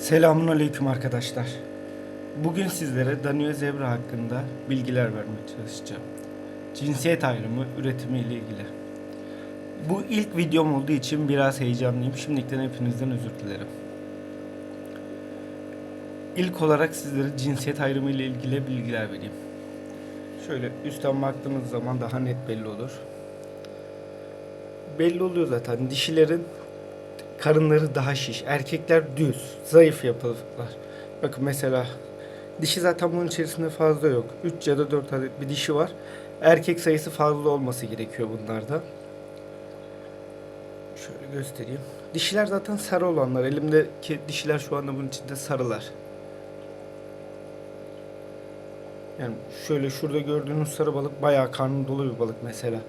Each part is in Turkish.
Selamun Aleyküm arkadaşlar. Bugün sizlere Danio Zebra hakkında bilgiler vermeye çalışacağım. Cinsiyet ayrımı üretimi ile ilgili. Bu ilk videom olduğu için biraz heyecanlıyım. Şimdiden hepinizden özür dilerim. İlk olarak sizlere cinsiyet ayrımı ile ilgili bilgiler vereyim. Şöyle üstten baktığımız zaman daha net belli olur. Belli oluyor zaten. Dişilerin karınları daha şiş. Erkekler düz, zayıf yapılılar. Bakın mesela dişi zaten bunun içerisinde fazla yok. 3 ya da 4 adet bir dişi var. Erkek sayısı fazla olması gerekiyor bunlarda. Şöyle göstereyim. Dişiler zaten sarı olanlar. Elimdeki dişiler şu anda bunun içinde sarılar. Yani şöyle şurada gördüğünüz sarı balık bayağı karnı dolu bir balık mesela.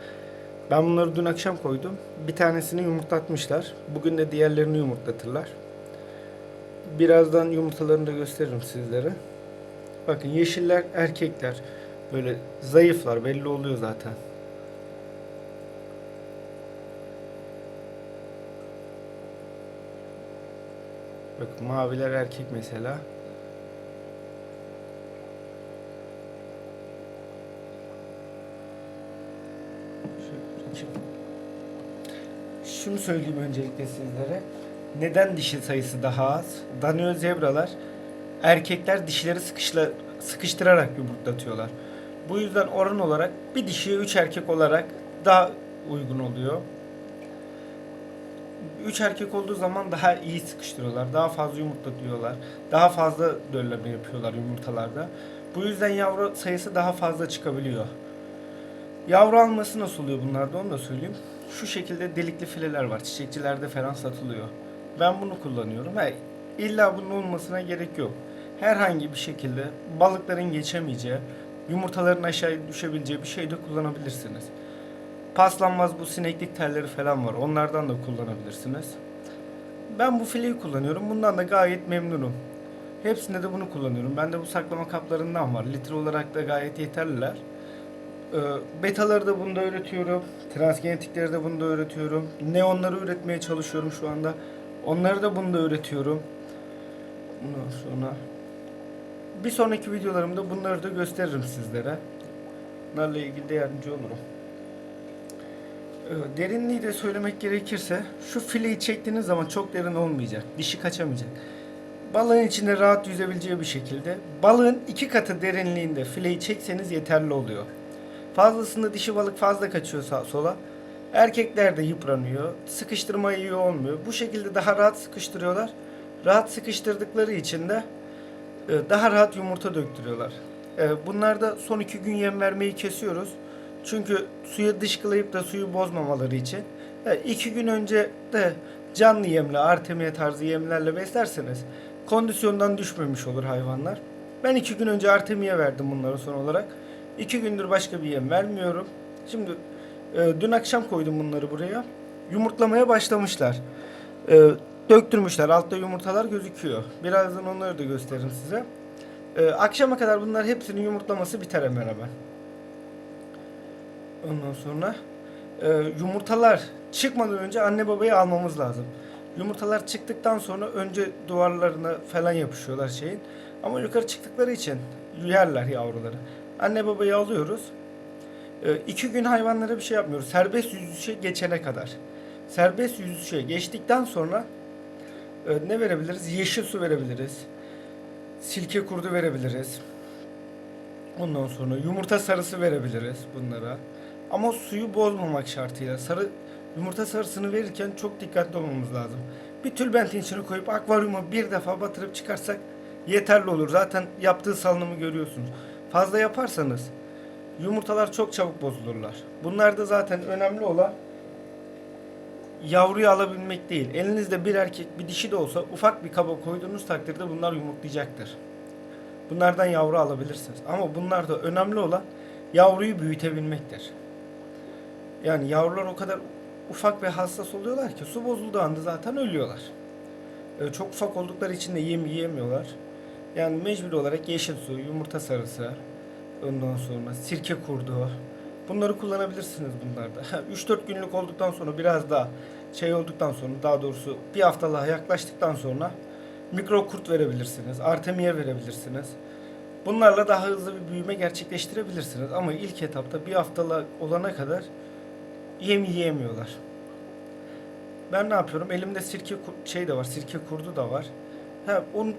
Ben bunları dün akşam koydum. Bir tanesini yumurtlatmışlar. Bugün de diğerlerini yumurtlatırlar. Birazdan yumurtalarını da gösteririm sizlere. Bakın yeşiller erkekler. Böyle zayıflar belli oluyor zaten. Bakın maviler erkek mesela. Şöyle çekeyim. Şunu söyleyeyim öncelikle sizlere. Neden dişi sayısı daha az? Danio zebralar erkekler dişileri sıkışla, sıkıştırarak yumurtlatıyorlar. Bu yüzden oran olarak bir dişiye 3 erkek olarak daha uygun oluyor. 3 erkek olduğu zaman daha iyi sıkıştırıyorlar. Daha fazla yumurtlatıyorlar. Daha fazla dölleme yapıyorlar yumurtalarda. Bu yüzden yavru sayısı daha fazla çıkabiliyor. Yavru alması nasıl oluyor bunlarda onu da söyleyeyim. Şu şekilde delikli fileler var. Çiçekçilerde falan satılıyor. Ben bunu kullanıyorum. Ha, illa bunun olmasına gerek yok. Herhangi bir şekilde balıkların geçemeyeceği, yumurtaların aşağıya düşebileceği bir şey de kullanabilirsiniz. Paslanmaz bu sineklik telleri falan var. Onlardan da kullanabilirsiniz. Ben bu fileyi kullanıyorum. Bundan da gayet memnunum. Hepsinde de bunu kullanıyorum. Bende bu saklama kaplarından var. Litre olarak da gayet yeterliler. Ee, Betaları da bunda üretiyorum. Transgenetikleri de bunda üretiyorum. Neonları üretmeye çalışıyorum şu anda. Onları da bunda üretiyorum. Bundan sonra bir sonraki videolarımda bunları da gösteririm sizlere. Bunlarla ilgili de yardımcı olurum. Ee, Derinliği de söylemek gerekirse şu fileyi çektiğiniz zaman çok derin olmayacak. Dişi kaçamayacak. Balığın içinde rahat yüzebileceği bir şekilde balığın iki katı derinliğinde fileyi çekseniz yeterli oluyor. Fazlasında dişi balık fazla kaçıyor sağa sola. Erkekler de yıpranıyor. Sıkıştırma iyi olmuyor. Bu şekilde daha rahat sıkıştırıyorlar. Rahat sıkıştırdıkları için de e, daha rahat yumurta döktürüyorlar. E, Bunlarda son iki gün yem vermeyi kesiyoruz. Çünkü suyu dışkılayıp da suyu bozmamaları için. E, iki gün önce de canlı yemle, artemiye tarzı yemlerle beslerseniz kondisyondan düşmemiş olur hayvanlar. Ben iki gün önce artemiye verdim bunlara son olarak. İki gündür başka bir yem vermiyorum. Şimdi e, dün akşam koydum bunları buraya. Yumurtlamaya başlamışlar. E, döktürmüşler. Altta yumurtalar gözüküyor. Birazdan onları da gösteririm size. E, akşama kadar bunlar hepsinin yumurtlaması biter hemen hemen. Ondan sonra e, yumurtalar çıkmadan önce anne babayı almamız lazım. Yumurtalar çıktıktan sonra önce duvarlarına falan yapışıyorlar şeyin. Ama yukarı çıktıkları için yerler yavruları. Anne babayı alıyoruz. E, iki gün hayvanlara bir şey yapmıyoruz. Serbest yüzüşe geçene kadar. Serbest yüzüşe geçtikten sonra e, ne verebiliriz? Yeşil su verebiliriz. Silke kurdu verebiliriz. Ondan sonra yumurta sarısı verebiliriz bunlara. Ama suyu bozmamak şartıyla. Sarı yumurta sarısını verirken çok dikkatli olmamız lazım. Bir tülbentin içine koyup akvaryuma bir defa batırıp çıkarsak yeterli olur. Zaten yaptığı salınımı görüyorsunuz. Fazla yaparsanız yumurtalar çok çabuk bozulurlar. Bunlarda zaten önemli olan yavruyu alabilmek değil. Elinizde bir erkek bir dişi de olsa ufak bir kaba koyduğunuz takdirde bunlar yumurtlayacaktır. Bunlardan yavru alabilirsiniz. Ama bunlarda önemli olan yavruyu büyütebilmektir. Yani yavrular o kadar ufak ve hassas oluyorlar ki su bozulduğu anda zaten ölüyorlar. Ee, çok ufak oldukları için de yem yiyemiyorlar. Yani mecbur olarak yeşil su, yumurta sarısı, ondan sonra sirke kurdu. Bunları kullanabilirsiniz bunlarda. 3-4 günlük olduktan sonra biraz daha şey olduktan sonra daha doğrusu bir haftalığa yaklaştıktan sonra Mikro kurt verebilirsiniz. Artemia verebilirsiniz. Bunlarla daha hızlı bir büyüme gerçekleştirebilirsiniz. Ama ilk etapta bir haftalık olana kadar yem yiyemiyorlar. Ben ne yapıyorum? Elimde sirke şey de var. Sirke kurdu da var. Ha, onu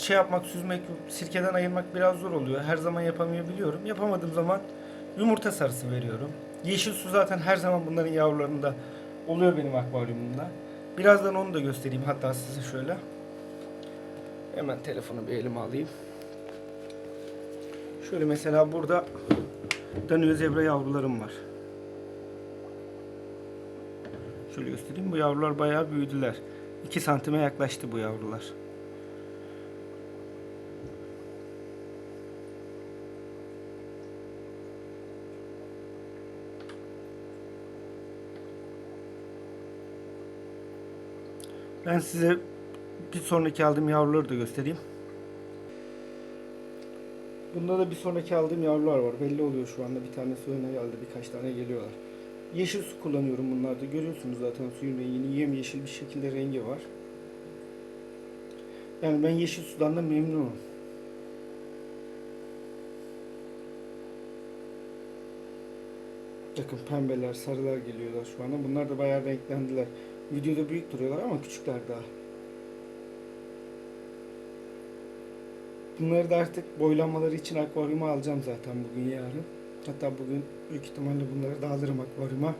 şey yapmak, süzmek, sirkeden ayırmak biraz zor oluyor. Her zaman yapamayabiliyorum. Yapamadığım zaman yumurta sarısı veriyorum. Yeşil su zaten her zaman bunların yavrularında oluyor benim akvaryumumda. Birazdan onu da göstereyim hatta size şöyle. Hemen telefonu bir elime alayım. Şöyle mesela burada Danio zebra yavrularım var. Şöyle göstereyim. Bu yavrular bayağı büyüdüler. 2 santime yaklaştı bu yavrular. Ben size bir sonraki aldığım yavruları da göstereyim. Bunda da bir sonraki aldığım yavrular var. Belli oluyor şu anda. Bir tane suyuna geldi. Birkaç tane geliyorlar. Yeşil su kullanıyorum bunlarda. Görüyorsunuz zaten suyun rengini. Yemyeşil bir şekilde rengi var. Yani ben yeşil sudan da memnunum. Bakın pembeler, sarılar geliyorlar şu anda. Bunlar da bayağı renklendiler. Videoda büyük duruyorlar ama küçükler daha. Bunları da artık boylanmaları için akvaryuma alacağım zaten bugün yarın. Hatta bugün büyük ihtimalle bunları da alırım akvaryuma.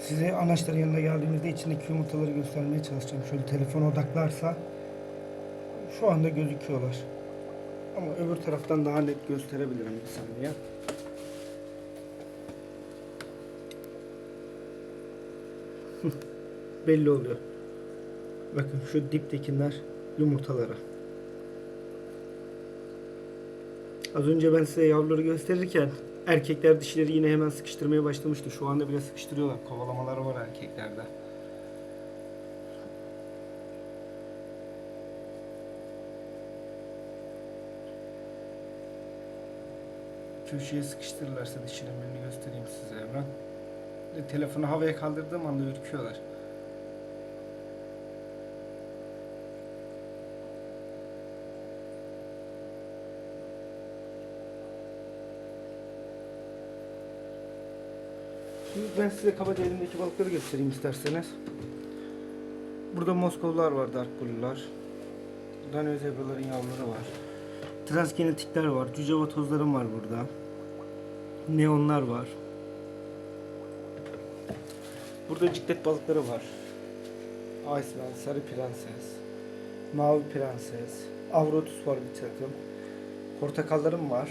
Size anaçların yanına geldiğimizde içindeki yumurtaları göstermeye çalışacağım. Şöyle telefon odaklarsa şu anda gözüküyorlar. Ama öbür taraftan daha net gösterebilirim bir saniye. Belli oluyor. Bakın şu diptekiler yumurtaları. Az önce ben size yavruları gösterirken erkekler dişileri yine hemen sıkıştırmaya başlamıştı. Şu anda bile sıkıştırıyorlar. Kovalamaları var erkeklerde. Köşeye sıkıştırırlarsa dişilemelerini göstereyim size. Ve Telefonu havaya kaldırdığım anda ürküyorlar. Ben size kabaca elimdeki balıkları göstereyim isterseniz. Burada Moskovlar var, Dark Blue'lar. Danio zebraların yavruları var. Transgenetikler var, cüce tozlarım var burada. Neonlar var. Burada ciklet balıkları var. Iceman, Sarı Prenses, Mavi Prenses, Avrotus var bir takım. Portakallarım var.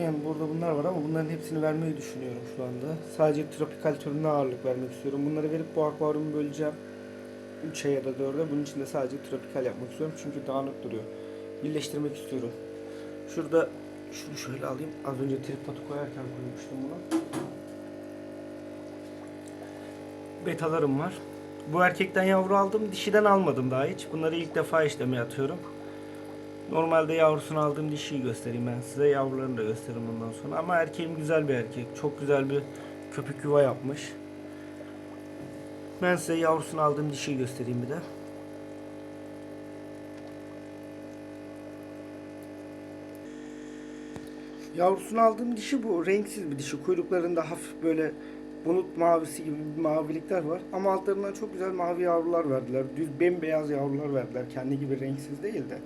Yani burada bunlar var ama bunların hepsini vermeyi düşünüyorum şu anda. Sadece tropikal türüne ağırlık vermek istiyorum. Bunları verip bu akvaryumu böleceğim. 3'e ya da 4'e. Bunun için de sadece tropikal yapmak istiyorum. Çünkü dağınık duruyor. Birleştirmek istiyorum. Şurada şunu şöyle alayım. Az önce tripodu koyarken koymuştum bunu. Betalarım var. Bu erkekten yavru aldım. Dişiden almadım daha hiç. Bunları ilk defa işlemeye atıyorum. Normalde yavrusunu aldığım dişiyi göstereyim ben size. Yavrularını da gösteririm bundan sonra. Ama erkeğim güzel bir erkek. Çok güzel bir köpük yuva yapmış. Ben size yavrusunu aldığım dişiyi göstereyim bir de. Yavrusunu aldığım dişi bu. Renksiz bir dişi. Kuyruklarında hafif böyle bulut mavisi gibi bir mavilikler var. Ama altlarından çok güzel mavi yavrular verdiler. Düz bembeyaz yavrular verdiler. Kendi gibi renksiz değil de.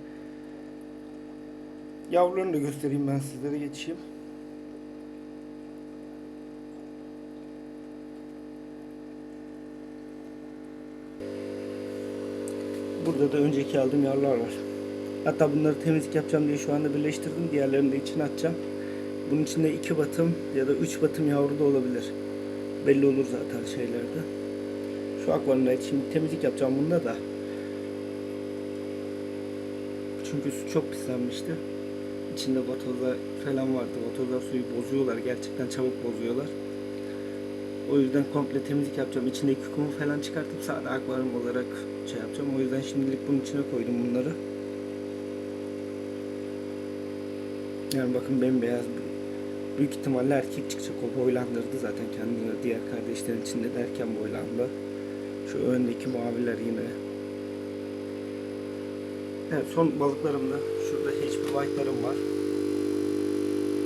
Yavrularını da göstereyim ben sizlere geçeyim. Burada da önceki aldığım yavrular var. Hatta bunları temizlik yapacağım diye şu anda birleştirdim. Diğerlerini de içine atacağım. Bunun içinde iki batım ya da üç batım yavru da olabilir. Belli olur zaten şeylerde. Şu akvaryumda şimdi temizlik yapacağım bunda da. Çünkü su çok pislenmişti. İçinde vatozlar falan vardı. Vatozlar suyu bozuyorlar. Gerçekten çabuk bozuyorlar. O yüzden komple temizlik yapacağım. İçindeki kumu falan çıkartıp sadece akvaryum olarak şey yapacağım. O yüzden şimdilik bunun içine koydum bunları. Yani bakın bembeyaz Büyük ihtimalle erkek çıkacak o boylandırdı zaten kendini diğer kardeşlerin içinde derken boylandı. Şu öndeki maviler yine. Evet son balıklarım da şurada HP White'larım var.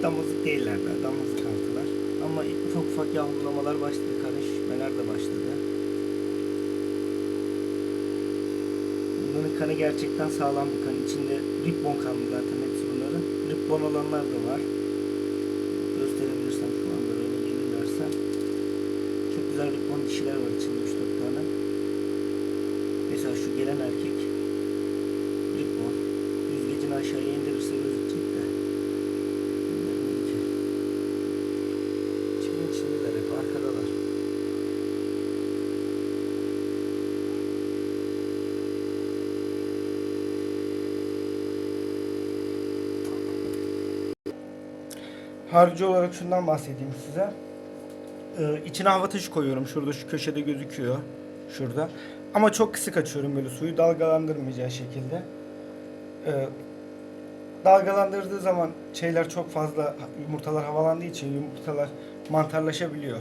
Damızlık değiller daha damızlık altılar. Ama ufak ufak yavrulamalar başladı. Karışmeler de başladı. Bunların kanı gerçekten sağlam bir kan. İçinde ribbon kanlı zaten hepsi bunların. Ribbon olanlar da var. Gösterebilirsem şu anda öyle gelirlerse. Çok güzel ribbon dişiler var içinde 3-4 tane. Mesela şu gelen erkek ribbon. Yüzgecini aşağıya indirirse gözükecek de. Bunların iki. Çimin içindeler hep arkadalar. Harcı olarak şundan bahsedeyim size. Ee, içine hava taşı koyuyorum. Şurada şu köşede gözüküyor. Şurada. Ama çok kısık açıyorum böyle suyu dalgalandırmayacağı şekilde. Ee, dalgalandırdığı zaman şeyler çok fazla yumurtalar havalandığı için yumurtalar mantarlaşabiliyor.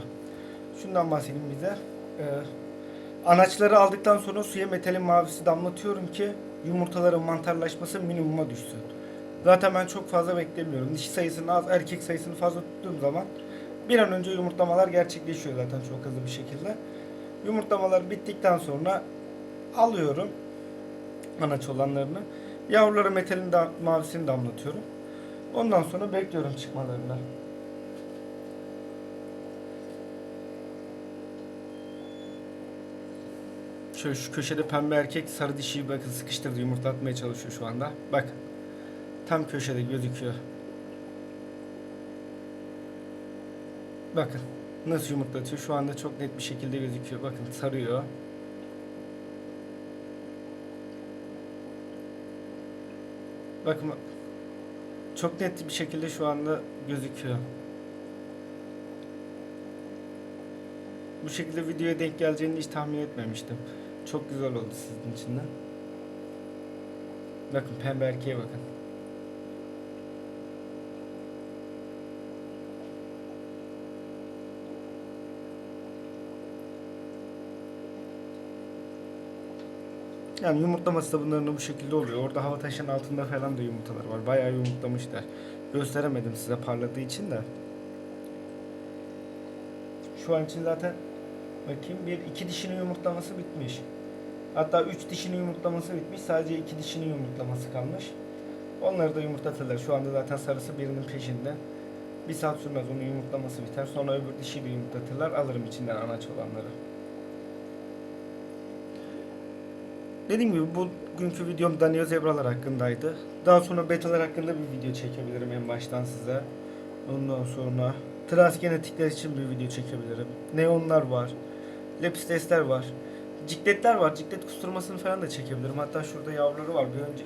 Şundan bahsedeyim bize. Ee, anaçları aldıktan sonra suya metalin mavisi damlatıyorum ki yumurtaların mantarlaşması minimuma düşsün. Zaten ben çok fazla beklemiyorum. Dişi sayısını az, erkek sayısını fazla tuttuğum zaman bir an önce yumurtlamalar gerçekleşiyor zaten çok hızlı bir şekilde. Yumurtlamalar bittikten sonra alıyorum anaç olanlarını. Yavrulara metalin da, mavisini damlatıyorum. Ondan sonra bekliyorum çıkmalarını. Şöyle şu köşede pembe erkek sarı dişiyi bakın sıkıştırdı yumurtlatmaya çalışıyor şu anda. Bakın. Tam köşede gözüküyor. Bakın nasıl yumurtlatıyor. Şu anda çok net bir şekilde gözüküyor. Bakın sarıyor. Bakın bak. Çok net bir şekilde şu anda gözüküyor. Bu şekilde videoya denk geleceğini hiç tahmin etmemiştim. Çok güzel oldu sizin için de. Bakın pembe erkeğe bakın. Yani yumurtlaması da bunların da bu şekilde oluyor. Orada hava taşının altında falan da yumurtalar var. Bayağı yumurtlamışlar. Gösteremedim size parladığı için de. Şu an için zaten bakayım bir iki dişinin yumurtlaması bitmiş. Hatta üç dişinin yumurtlaması bitmiş. Sadece iki dişinin yumurtlaması kalmış. Onları da yumurtlatırlar. Şu anda zaten sarısı birinin peşinde. Bir saat sürmez onun yumurtlaması biter. Sonra öbür dişi de yumurtlatırlar. Alırım içinden anaç olanları. Dediğim gibi bugünkü videom Danio zebralar hakkındaydı. Daha sonra betalar hakkında bir video çekebilirim en baştan size. Ondan sonra transgenetikler için bir video çekebilirim. Neonlar var. Lepistesler var. Cikletler var. Ciklet kusturmasını falan da çekebilirim. Hatta şurada yavruları var. Bir önce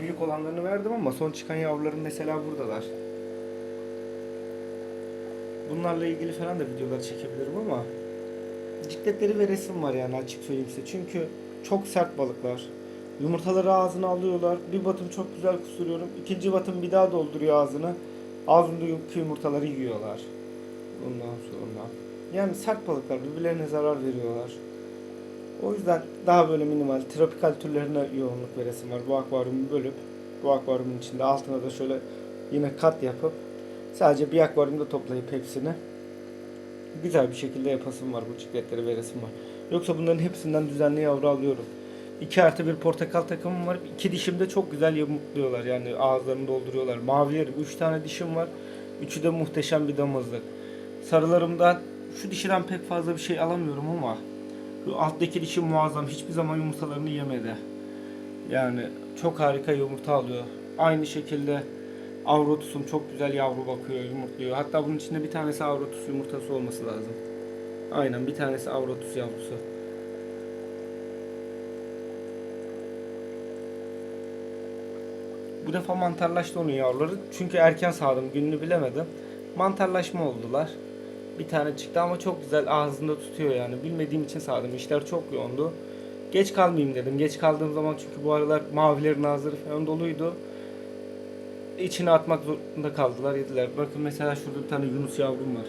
büyük olanlarını verdim ama son çıkan yavruların mesela buradalar. Bunlarla ilgili falan da videolar çekebilirim ama cikletleri ve resim var yani açık söyleyeyim size. Çünkü çok sert balıklar. Yumurtaları ağzına alıyorlar. Bir batım çok güzel kusturuyorum. İkinci batım bir daha dolduruyor ağzını. Ağzındaki yumurtaları yiyorlar. Ondan sonra. Yani sert balıklar birbirlerine zarar veriyorlar. O yüzden daha böyle minimal tropikal türlerine yoğunluk veresim var. Bu akvaryumu bölüp bu akvaryumun içinde altına da şöyle yine kat yapıp sadece bir akvaryumda toplayıp hepsini güzel bir şekilde yapasım var bu çikletleri veresim var. Yoksa bunların hepsinden düzenli yavru alıyorum. 2 artı bir portakal takımım var. İki dişim de çok güzel yumurtluyorlar. Yani ağızlarını dolduruyorlar. Mavilerim 3 tane dişim var. Üçü de muhteşem bir damızlık. Sarılarımdan şu dişiden pek fazla bir şey alamıyorum ama şu alttaki dişi muazzam. Hiçbir zaman yumurtalarını yemedi. Yani çok harika yumurta alıyor. Aynı şekilde Avrotus'um çok güzel yavru bakıyor, yumurtluyor. Hatta bunun içinde bir tanesi Avrotus yumurtası olması lazım. Aynen bir tanesi Avrotus yavrusu. Bu defa mantarlaştı onun yavruları. Çünkü erken sağdım, gününü bilemedim. Mantarlaşma oldular. Bir tane çıktı ama çok güzel ağzında tutuyor yani. Bilmediğim için sağdım. İşler çok yoğundu. Geç kalmayayım dedim. Geç kaldığım zaman çünkü bu aralar mavilerin ağızları falan doluydu. içine atmak zorunda kaldılar yediler. Bakın mesela şurada bir tane Yunus yavrum var.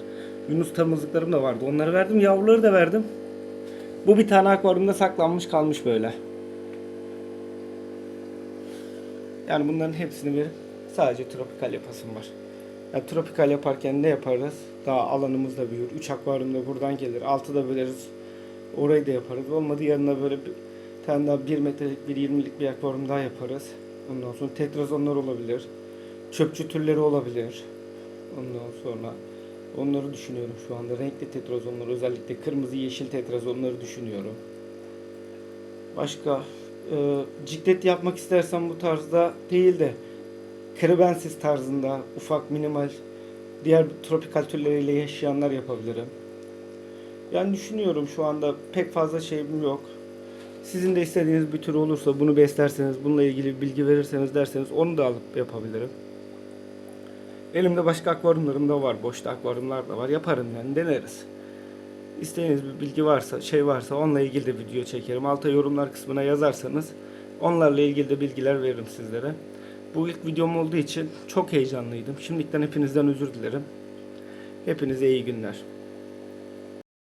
Yunus tamızlıklarım da vardı. Onları verdim. Yavruları da verdim. Bu bir tane akvaryumda saklanmış kalmış böyle. Yani bunların hepsini verip sadece tropikal yapasım var. Yani tropikal yaparken ne yaparız? Daha alanımız da büyür. 3 akvaryum da buradan gelir. 6 da böleriz. Orayı da yaparız. Olmadı yanına böyle bir tane daha 1 metrelik bir 20'lik bir akvaryum daha yaparız. Ondan sonra tetrazonlar olabilir. Çöpçü türleri olabilir. Ondan sonra onları düşünüyorum şu anda. Renkli tetrazonlar özellikle kırmızı yeşil tetrazonları düşünüyorum. Başka e, ciddet yapmak istersen bu tarzda değil de krebensis tarzında ufak minimal diğer tropikal türleriyle yaşayanlar yapabilirim. Yani düşünüyorum şu anda pek fazla şeyim yok. Sizin de istediğiniz bir tür olursa bunu beslerseniz, bununla ilgili bilgi verirseniz derseniz onu da alıp yapabilirim. Elimde başka akvaryumlarım da var. Boşta akvaryumlar da var. Yaparım yani deneriz. İstediğiniz bir bilgi varsa, şey varsa onunla ilgili de video çekerim. Alta yorumlar kısmına yazarsanız onlarla ilgili de bilgiler veririm sizlere. Bu ilk videom olduğu için çok heyecanlıydım. Şimdiden hepinizden özür dilerim. Hepinize iyi günler.